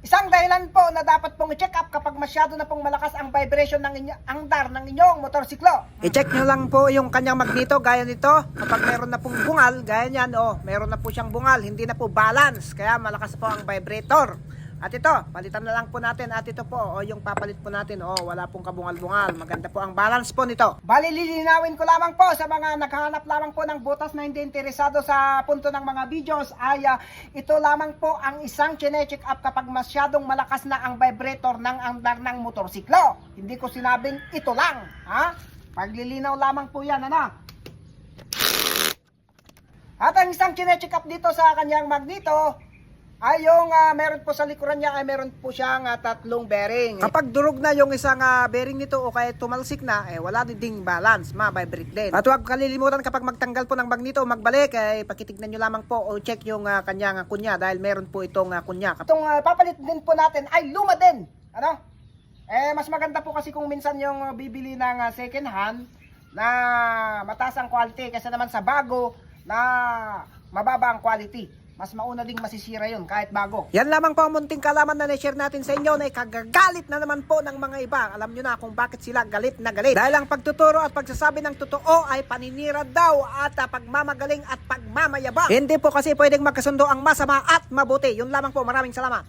Isang dahilan po na dapat pong i-check up kapag masyado na pong malakas ang vibration ng inyo, angdar ng inyong motorsiklo. I-check nyo lang po yung kanyang magneto gaya nito. Kapag meron na pong bungal, gaya niyan, oh, meron na po siyang bungal, hindi na po balance, kaya malakas po ang vibrator. At ito, palitan na lang po natin. At ito po, o yung papalit po natin, oh, wala pong kabungal-bungal. Maganda po ang balance po nito. Bali, lilinawin ko lamang po sa mga naghahanap lamang po ng butas na hindi interesado sa punto ng mga videos ay ah, ito lamang po ang isang chine-check up kapag masyadong malakas na ang vibrator ng andar ng motorsiklo. Hindi ko sinabing ito lang, ha? Paglilinaw lamang po yan, ano? At ang isang chine-check up dito sa kanyang magneto ay yung ah, meron po sa likuran niya ay meron po siyang ah, tatlong bearing. Kapag durog na yung isang ah, bearing nito o kaya tumalsik na, eh wala din ding balance, ma-vibrate din. At huwag kalilimutan kapag magtanggal po ng magneto o magbalik, ay pakitignan nyo lamang po o check yung ah, kanyang ah, kunya dahil meron po itong ah, kunya. Itong ah, papalit din po natin ay luma din. Ano? Eh, mas maganda po kasi kung minsan yung bibili ng ah, second hand na mataas ang quality kasi naman sa bago na mababa ang quality. Mas mauna ding masisira yun kahit bago. Yan lamang po ang munting kalaman na na-share natin sa inyo na ikagagalit na naman po ng mga iba. Alam nyo na kung bakit sila galit na galit. Dahil ang pagtuturo at pagsasabi ng totoo ay paninira daw at pagmamagaling at pagmamayabang. Hindi po kasi pwedeng magkasundo ang masama at mabuti. Yun lamang po. Maraming salamat.